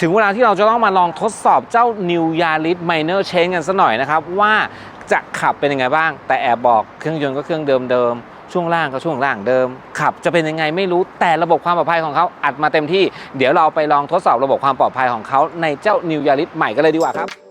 ถึงเวลาที่เราจะต้องมาลองทดสอบเจ้า New Yaris Minor Change กันสัหน่อยนะครับ ว่าจะขับเป็นยังไงบ้าง แต่แอบบอกเครื่องยนต์ก็เครื่องเดิมๆ ช่วงล่างก็ช่วงล่างเดิม ขับจะเป็นยังไงไม่รู้แต่ระบบความปลอดภัยของเขาอัดมาเต็มที่ เดี๋ยวเราไปลองทดสอบระบบความปลอดภัยของเขาในเจ้า New Yaris ใหม่กันเลยดีกว่าครับ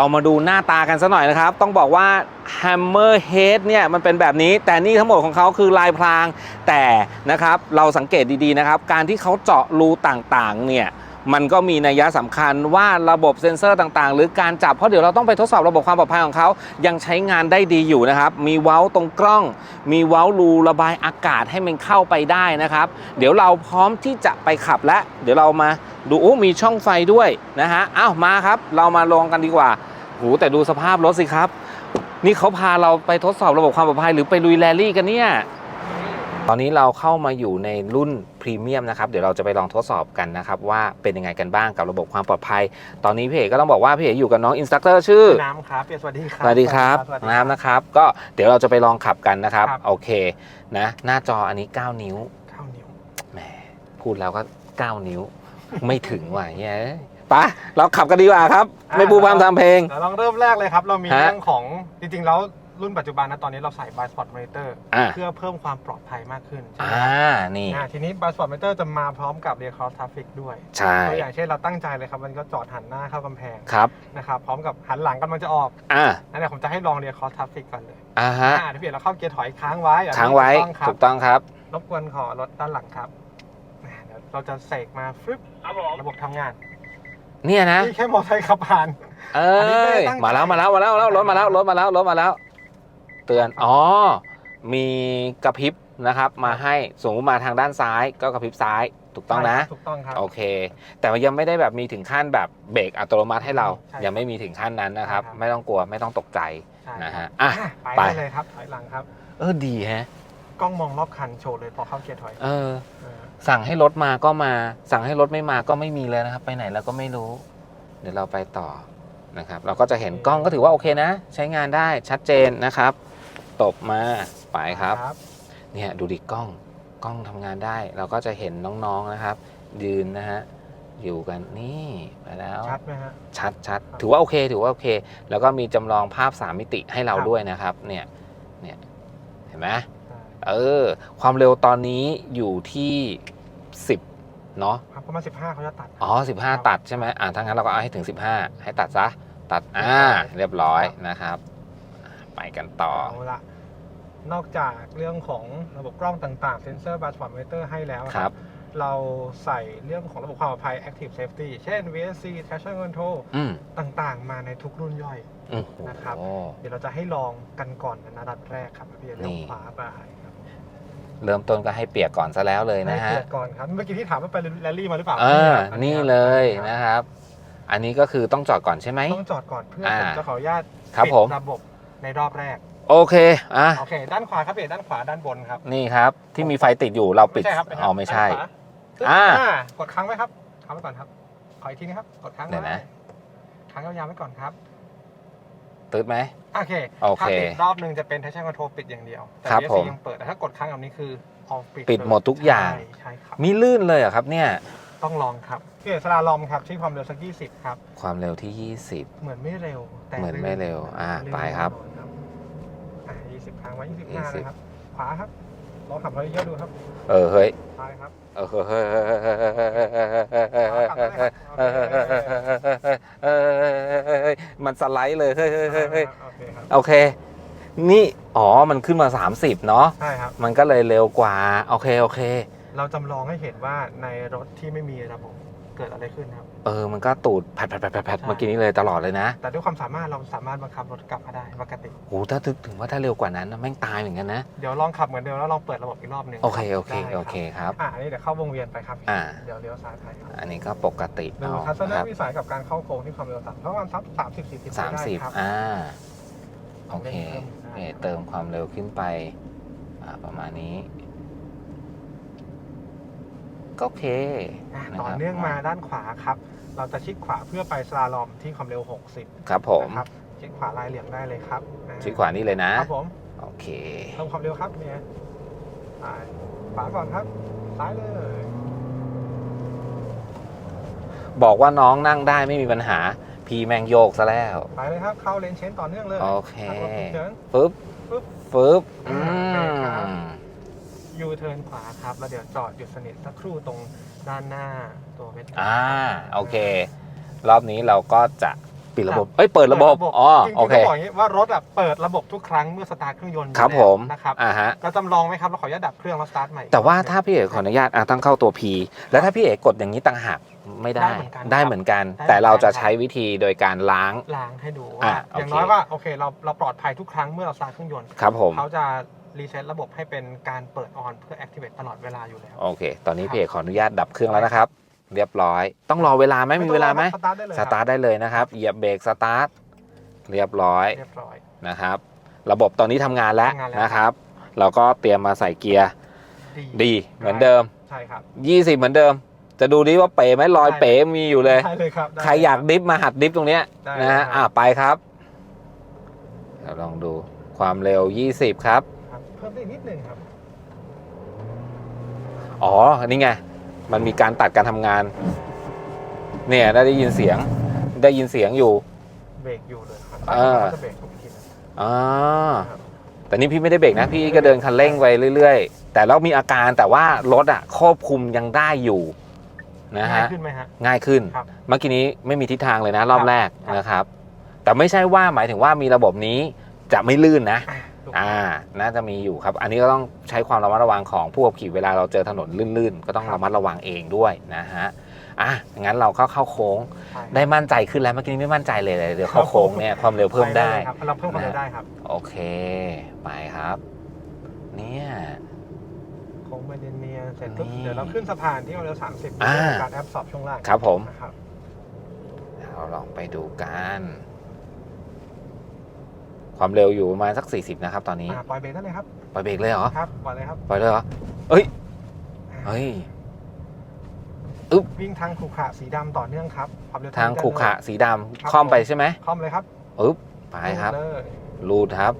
เรามาดูหน้าตากันสักหน่อยนะครับ ต้องบอกว่า Hammerhead เนี่ยมันเป็นแบบนี้ แต่นี่ทั้งหมดของเขาคือลายพราง แต่นะครับเราสังเกตดีๆนะครับ การที่เขาเจาะรูต่างๆเนี่ยมันก็มีนัยสำคัญว่าระบบเซ็นเซอร์ต่างๆ หรือการจับ เพราะเดี๋ยวเราต้องไปทดสอบระบบความปลอดภัยของเขา ยังใช้งานได้ดีอยู่นะครับ มีเว้าตรงกล้อง มีเว้ารูระบายอากาศให้มันเข้าไปได้นะครับ เดี๋ยวเราพร้อมที่จะไปขับแล้วเดี๋ยวเรามาดูโอ้มีช่องไฟด้วยนะฮะอ้าวมาครับ เรามาลองกันดีกว่า โหแต่ดูสภาพรถสิครับ นี่เขาพาเราไปทดสอบระบบความปลอดภัยหรือไปลุยแรลลี่กันเนี่ย ตอนนี้เราเข้ามาอยู่ในรุ่นพรีเมียมนะครับ เดี๋ยวเราจะไปลองทดสอบกันนะครับ ว่าเป็นยังไงกันบ้างกับระบบความปลอดภัย ตอนนี้พี่เอกก็ต้องบอกว่าพี่เอกอยู่กับน้องอินสตัคเตอร์ชื่อ น้ำครับเปียสวัสดีครับสวัสดีครับสวัสดีน้ำนะครับ ก็เดี๋ยวเราจะไปลองขับกันนะครับครับโอเคนะ หน้าจออันนี้ 9 นิ้วข้าวเหนียวแหมพูดแล้วก็ 9 นิ้ว ไม่ถึงว่ะเฮ้ย ไปะเราขับกันดีกว่าครับไม่ปูพามทำเพลง เดี๋ยวลองเริ่มแรกเลยครับ เรามีฮะ เรื่องของจริงๆ แล้วรุ่นปัจจุบันนะตอนนี้เราใส่ b i Spot Monitor อ่าเพื่อเพิ่มความปลอดภัยมากขึ้นใช่ไหมอ่าครับนี่อ่าทีนี้ b i Spot Monitor จะมาพร้อมกับ Rear Cross Traffic ด้วยใช่ตัวอย่างเช่นเราตั้งใจเลยครับ มันก็จอดหันหน้าเข้ากำแพงครับนะครับพร้อมกับหันหลังกำลังจะออกอ่านั่นแหละผมจะให้ลอง Rear Cross Traffic ก่อนเลยอ่าฮะอ่าที่เปลี่ยนเราเข้าเกียร์ถอยค้างไว้อย่นี้ค้างไว้ถูกต้องครับ ถูกต้องครับ รบกวนขอรถด้านหลังครับอ่าเดี๋ยวเราจะเสกมาฟึบระบบทำงาน เนี่ยนะนี่แค่มอเตอร์ไซค์ขับผ่าน เออันนี้ไม่้ได้ยตั้งใจ มาแล้วมาแล้วมาแล้วรถมาแล้วรถมาแล้วรถมาแล้ว เตือนอ๋อมีกระพริบนะครับ มาให้สมมติมาทางด้านซ้ายก็กระพริบซ้ายถูกต้องนะใช่ครับถูกต้องครับ โอเค แต่ว่ายังไม่ได้แบบมีถึงขั้นแบบเบรกอัตโนมัติให้เรา ใช่ยังไม่มีถึงขั้นนั้นนะครับใช่ครับ ไม่ต้องกลัวไม่ต้องตกใจ ใช่นะฮะอะอะไป ไปได้เลยครับถอยหลังครับ เออดีแฮะ กล้องมองรอบคันโชว์เลยพอเข้าเกียร์ถอยเออ เออ สั่งให้รถมาก็มา สั่งให้รถไม่มาก็ไม่มีเลยนะครับ ไปไหนเราก็ไม่รู้ เดี๋ยวเราไปต่อนะครับ เราก็จะเห็นกล้องก็ถือว่าโอเคนะ ใช้งานได้ชัดเจนนะครับ ตบมาไปครับ เนี่ยดูดิกล้องกล้องทำงานได้ เราก็จะเห็นน้องๆนะครับ ยืนนะฮะอยู่กันนี่ไปแล้วชัดไหมฮะ ชัดชัดถือว่าโอเค ถือว่าโอเค แล้วก็มีจำลองภาพ 3 มิติให้เราครับ ด้วยนะครับ เนี่ยเนี่ยเห็นไหมใช่ เออ ความเร็วตอนนี้อยู่ที่ 10 เนาะครับประมาณ15เขาจะตัด อ๋อ 15 ตัดใช่ไหมอ่าถ้างั้นเราก็เอาให้ถึง 15 ให้ตัดซะ ตัด อ่า เรียบร้อยนะครับ ไปกันต่อ เอาละนอกจากเรื่องของระบบกล้องต่างๆ เซนเซอร์บัสฟอร์มเตอร์ให้แล้วครับ เราใส่เรื่องของระบบความปลอดภัย Active Safety เช่น VSC Traction Control อืมต่างๆ มาในทุกรุ่นย่อยโอ้โหนะครับ เดี๋ยวเราจะให้ลองกันก่อนในนัดแรกครับพี่เรื่อนี่งขวาไปครับ เริ่มต้นก็ให้เปียกก่อนซะแล้วเลยนะให้ฮะเกียรติก่อนครับเมื่อกี้ที่ถามว่าไปแรลลี่มาหรือเปล่าเออครับนี่ครับเลยครับนะครับ อันนี้ก็คือต้องจอดก่อนใช่ไหมต้องจอดก่อนเพื่ออ่าผมจะขออนุญาตครับปิดผมระบบในรอบแรก โอเคอะโอเค ด้านขวาครับเปลี่ยนด้านขวาด้านบนครับ นี่ครับที่มีไฟติดอยู่เราปิดไม่ใช่ครับอ๋อไม่ใช่ด้านขวาตึ๊ดอ่ากดค้างไว้ครับค้างไว้ก่อนครับขออีกทีนะครับกดค้างเดี๋ไว้ยวนะค้างยาวๆไว้ก่อนครับ ตืดไหม โอเคโอเคถ้าปิดรอบหนึ่งจะเป็น Traction Control ปิดอย่างเดียว แต่ ครับ VSC ผม ยังเปิด แต่ถ้ากดค้างแบบนี้คือออกปิดปิดเลยหมดทุกอย่าง ใช่ใช่ครับ มีลื่นเลยเหรอครับเนี่ย ต้องลองครับเกียร์สลาลอมครับที่ความเร็วสัก 20 ครับ ความเร็วที่ เหมือนไม่เร็ว แต่เหมือนไม่เร็วอ่าลื่นไปครับ อะ20ครั้งไว้25 20นะครับขวาครับ ลองขับเขาเยอะดูครับเออเฮ้ยใช่ครับเออเฮ้ยเฮ้ยเฮ้ยเฮ้ยเฮ้ยเฮ้ยมันสไลด์เลยเฮ้ยเฮ้ยเฮ้ยเฮ้ยโอเคครับโอเค นี่อ๋อมันขึ้นมา 30 เนาะใช่ครับมันก็เลยเร็วกว่า โอเคโอเค เราจำลองให้เห็นว่าในรถที่ไม่มีระบบ เกิดอะไรขึ้นครับ เออ มันก็ตูดแผดแผดแผดแผดแผดใช่ เมื่อกี้นี้เลยตลอดเลยนะแต่ด้วยความสามารถเราสามารถบังคับรถกลับมาได้ปกติ โหถ้าถึงถึงว่าถ้าเร็วกว่านั้นนะแม่งตายเหมือนกันนะ เดี๋ยวลองขับเหมือนเดิมแล้วลองเปิดระบบอีกรอบหนึ่งโอเค โอเค ได้รับโอเคครับ อะอันนี้เดี๋ยวเข้าวงเวียนไปครับ อ่า เดี๋ยวเลี้ยวซ้ายไปครับอันนี้ก็ปกติดูเอาทัศนครับวิสัยกับการเข้าโค้งที่ความเร็วต่ำประมาณสักสามสิบสี่สิบสามสิบครับอ่า โอเคร่งพิ่มโอเค เติมความเร็วขึ้นไป อ่า ประมาณนี้ ก็โอเคอะะต่อครับเนื่องมาด้านขวาครับ เราจะชิดขวาเพื่อไปสลาลอมที่ความเร็ว 60ครับผมนะครับชิดขวาลายเหลี่ยมได้เลยครับอ่ชิดขวานี่เลยนะ ครับผมโอเค เพิ่มความเร็วครับเนี่ยไปขวาก่อนครับ ซ้ายเลยบอกว่าน้องนั่งได้ไม่มีปัญหา พี่แมงโยกซะแล้ว ไปเลยครับ เข้าเลนเชนต่อเนื่องเลยโอเค ทางรถฉุกเฉิน ปึ๊บ ปึ๊บ ปึ๊บ อืโอเคครับม ยูเทิร์นขวาครับ แล้วเดี๋ยวจอดหยุดสนิทสักครู่ตรงด้านหน้าตัวเวทอ่าโอเค รอบนี้เราก็จะปิดระบบ เอ้ยเปิดระบบ อ๋อจริงๆโอเคต้องบอกอย่างนี้ว่ารถอะเปิดระบบทุกครั้งเมื่อสตาร์ทเครื่องยนต์อยู่ครับผมแล้วนะครับอ่าฮะเราจำลองไหมครับเราขออนุญาตดับเครื่องแล้วสตาร์ทใหม่ แต่ว่าถ้าพี่เอกขออนุญาตอะตั้งเข้าตัว P แล้วถ้าพี่เอกกดอย่างนี้ต่างหากไม่ได้ได้เหมือนกัน แต่เราจะใช้วิธีโดยการล้างล้างให้ดูอะว่าอย่างโอเคน้อยว่าโอเคเราเราปลอดภัยทุกครั้งเมื่อเราสตาร์ทเครื่องยนต์ครับผมเขาจะ รีเซ็ตระบบให้เป็นการเปิดออนเพื่อ activate ตลอดเวลาอยู่แล้ว โอเค ตอนนี้ครับพี่เอกขออนุญาตดับเครื่องแล้วนะครับ เรียบร้อย ต้องรอเวลาไหมมีเวลาไหมสตาร์ทได้เลยสตาร์ทได้เลยนะครับ เหยียบเบรกสตาร์ท เรียบร้อยเรียบร้อยนะครับ ระบบตอนนี้ทำงานแล้วทำงานแล้วนะครับ เราก็เตรียมมาใส่เกียร์ดีดีเหมือนเดิม ใช่ครับ20เหมือนเดิม จะดูดิว่าเป๋ไหมรอยได้เป๋มีอยู่เลยได้เลยครับได้ใครอยากดิฟมาหัดดิฟตรงเนี้ยได้นะฮะเลยครับอะไปครับ เราลองดูความเร็ว 20 ครับครับ เพิ่มได้อีกนิดนึงครับ อ๋อ นี่ไง มันมีการตัดการทำงาน เนี่ยได้ยินเสียง ได้ยินเสียงอยู่ เบรกอยู่เลยครับอ่าเราจะเบรกทุกทีนะอ่าครับแต่นี่พี่ไม่ได้เบรกนะ พี่ก็เดินคันเร่งไปเรื่อยๆ แต่เรามีอาการแต่ว่ารถอะควบคุมยังได้อยู่นะง่ายฮะ ขึ้นไหมฮะ ง่ายขึ้น ครับเมื่อกี้นี้ไม่มีทิศทางเลยนะรอบครับแรกครับ นะครับ แต่ไม่ใช่ว่าหมายถึงว่ามีระบบนี้จะไม่ลื่นนะ อะถูกอ่า น่าจะมีอยู่ครับ อันนี้ก็ต้องใช้ความระมัดระวังของผู้ขับขี่เวลาเราเจอถนนลื่นๆ ก็ต้องระมัดระวังเองด้วยนะฮะ อะ งั้นเราก็เข้าโค้งใช่ได้มั่นใจขึ้นแล้วเมื่อกี้นี้ไม่มั่นใจเลยเดี๋ยวเข้าโค้งเนี่ยความเร็วเพิ่มได้ปลยครับเราเพิ่มความเร็วได้ครับ โอเค ไปครับ เนี่ยโค้งไปเนียนๆเสร็จปุ๊บนี่เดี๋ยวเราขึ้นสะพานที่ความเร็ว30อ่าเพื่อการแอบสอบช่วงล่างครับผมนะครับเราลองไปดูกัน ความเร็วอยู่ประมาณสัก 40 นะครับตอนนี้อ่าปล่อยเบรกได้เลยครับปล่อยเบรกเลยเหรอครับปล่อยเลยครับปล่อยเลยเหรอเอ้ยเฮ้ย วิ่งทางขรุขระสีดำต่อเนื่องครับความเร็วทางเท่ขรุขระเดิมสีดำค่อมไปใช่ไหมคอมเลยครับปึ๊บไปครับ เลยรูดครับ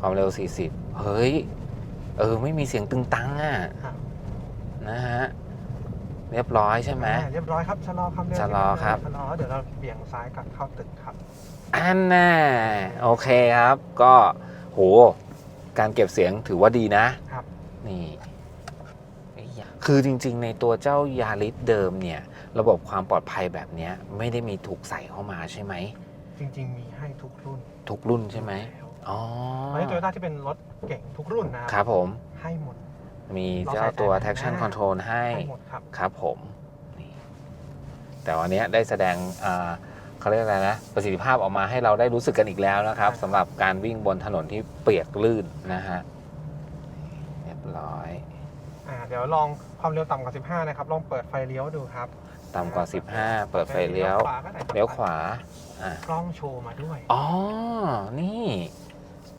ความเร็ว 40 เฮ้ย เออ ไม่มีเสียงตึงตังอะครับนะฮะ เรียบร้อยใช่ไหม อ่าเรียบร้อยครับชะลอความเร็วชะลอครับ ชะลอเดี๋ยวเราเบี่ยงซ้ายกลับเข้าตึกครับ อันน่ะโอเคครับ ก็โหการเก็บเสียงถือว่าดีนะครับ นี่ไอ้ยะคือจริง ๆ ในตัวเจ้ายาริสเดิมเนี่ย ระบบความปลอดภัยแบบเนี้ยไม่ได้มีถูกใส่เข้ามาใช่ไหม จริง ๆ มีให้ทุกรุ่น ทุกรุ่นใช่ไหมแล้วอ๋อตอนนี้โตโยต้าที่เป็นรถเก่งทุกรุ่นนะคครัรับผม ให้หมด มีเจ้าตัว traction control ให้ให้หมดครับครับผมนี่แต่วันนี้ได้แสดงอ่า เขาเรียกอะไรนะประสิทธิภาพออกมาให้เราได้รู้สึกกันอีกแล้วนะครับสำหรับการวิ่งบนถนนที่เปียกลื่นนะฮะเรียบร้อย อ่าเดี๋ยวลองความเร็วต่ำกว่า 15 นะครับ ลองเปิดไฟเลี้ยวดูครับต่ำกว่า 15 เปิดไฟเลี้ยวขวาก็ได้ครับเลี้ยวขวาอะกล้องโชว์มาด้วย อ๋อ นี่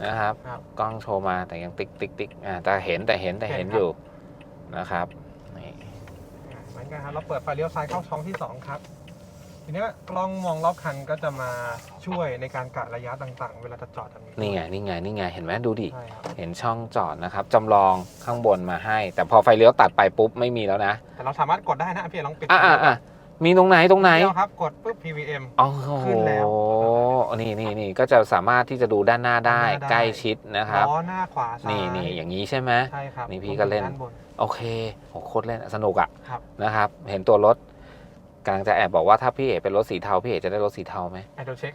นะครับ ครับ กล้องโชว์มาแต่ยังติ๊กติ๊กติ๊กอ่าแต่เห็นแต่เห็นแต่เห็นเห็นครับอยู่นะครับนี่อ่าเหมือนกันครับ เราเปิดไฟเลี้ยวซ้ายเข้าช่องที่ 2 ครับ ทีเนี้ยกล้องมองรอบคันก็จะมาช่วยในการกะระยะต่างๆ เวลาจะจอดทางนี้นี่ไงนี่ไงนี่ไงเห็นไหมดูดิใช่ครับเห็นช่องจอดนะครับจำลองข้างบนมาให้ แต่พอไฟเลี้ยวตัดไปปุ๊บไม่มีแล้วนะแต่เราสามารถกดได้นะพี่ลองปิดอะอะอะมีตรงไหนตรงไหน เดียวครับกดปุ๊บ PVM โอ้โหขึ้นแล้วนี่นี่นี่ก็จะสามารถที่จะดูด้านหน้าได้ด้านหน้าได้ ใกล้ชิดนะครับ ล้อหน้าขวาซ้ายนี่นี่อย่างนี้ใช่ไหม ใช่ครับนี่พี่ก็เล่น ด้านบนโอเคโหโคตรเล่นสนุกอะครับ นะครับ เห็นตัวรถ กำลังจะแอบบอกว่าถ้าพี่เอกเป็นรถสีเทาพี่เอกจะได้รถสีเทาไหมไอเดลเช็ค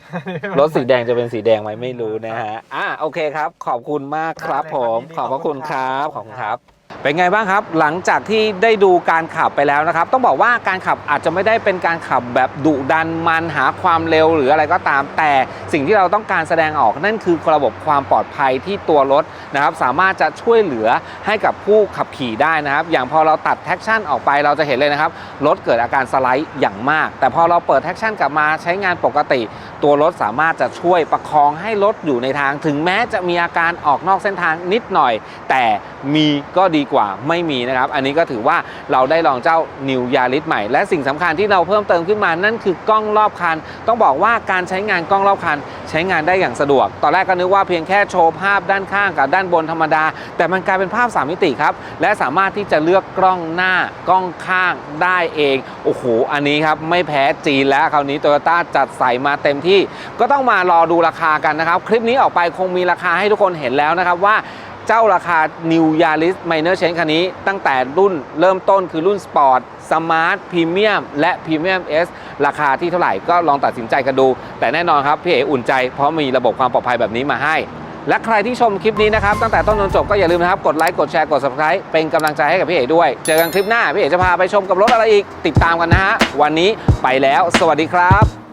รถสีแดงจะเป็นสีแดงไหมไม่รู้นะฮะอะโอเคครับ ขอบคุณมากครับผม ขอบพระคุณครับ ขอบคุณครับ เป็นไงบ้างครับ หลังจากที่ได้ดูการขับไปแล้วนะครับ ต้องบอกว่าการขับอาจจะไม่ได้เป็นการขับแบบดุดันมันหาความเร็วหรืออะไรก็ตาม แต่สิ่งที่เราต้องการแสดงออกนั่นคือระบบความปลอดภัยที่ตัวรถนะครับ สามารถจะช่วยเหลือให้กับผู้ขับขี่ได้นะครับ อย่างพอเราตัดแท็กชั่นออกไปเราจะเห็นเลยนะครับรถเกิดอาการสไลด์อย่างมาก แต่พอเราเปิดแท็กชั่นกลับมาใช้งานปกติ ตัวรถสามารถจะช่วยประคองให้รถอยู่ในทาง ถึงแม้จะมีอาการออกนอกเส้นทางนิดหน่อย แต่มีก็ดีกว่าไม่มีนะครับ อันนี้ก็ถือว่าเราได้ลองเจ้า New Yaris ใหม่ และสิ่งสำคัญที่เราเพิ่มเติมขึ้นมานั่นคือกล้องรอบคัน ต้องบอกว่าการใช้งานกล้องรอบคัน ใช้งานได้อย่างสะดวก ตอนแรกก็นึกว่าเพียงแค่โชว์ภาพด้านข้างกับด้านบนธรรมดา แต่มันกลายเป็นภาพ 3 มิติครับ และสามารถที่จะเลือกกล้องหน้ากล้องข้างได้เอง โอ้โห อันนี้ครับไม่แพ้จีนแล้วคราวนี้โตโยต้าจัดใส่มาเต็มที่ ก็ต้องมารอดูราคากันนะครับ คลิปนี้ออกไปคงมีราคาให้ทุกคนเห็นแล้วนะครับว่า เจ้าราคา New Yaris Minor Change คันนี้ ตั้งแต่รุ่นเริ่มต้นคือรุ่น Sport Smart Premium และ Premium S ราคาที่เท่าไหร่ก็ลองตัดสินใจกันดู แต่แน่นอนครับ พี่เออุ่นใจเพราะมีระบบความปลอดภัยแบบนี้มาให้และใครที่ชมคลิปนี้นะครับ ตั้งแต่ต้นจนจบก็อย่าลืมนะครับ กดไลค์ กดแชร์ กด subscribe เป็นกำลังใจให้กับพี่เอ๋ด้วย เจอกันคลิปหน้า พี่เอ๋จะพาไปชมกับรถอะไรอีก ติดตามกันนะฮะ วันนี้ไปแล้ว สวัสดีครับ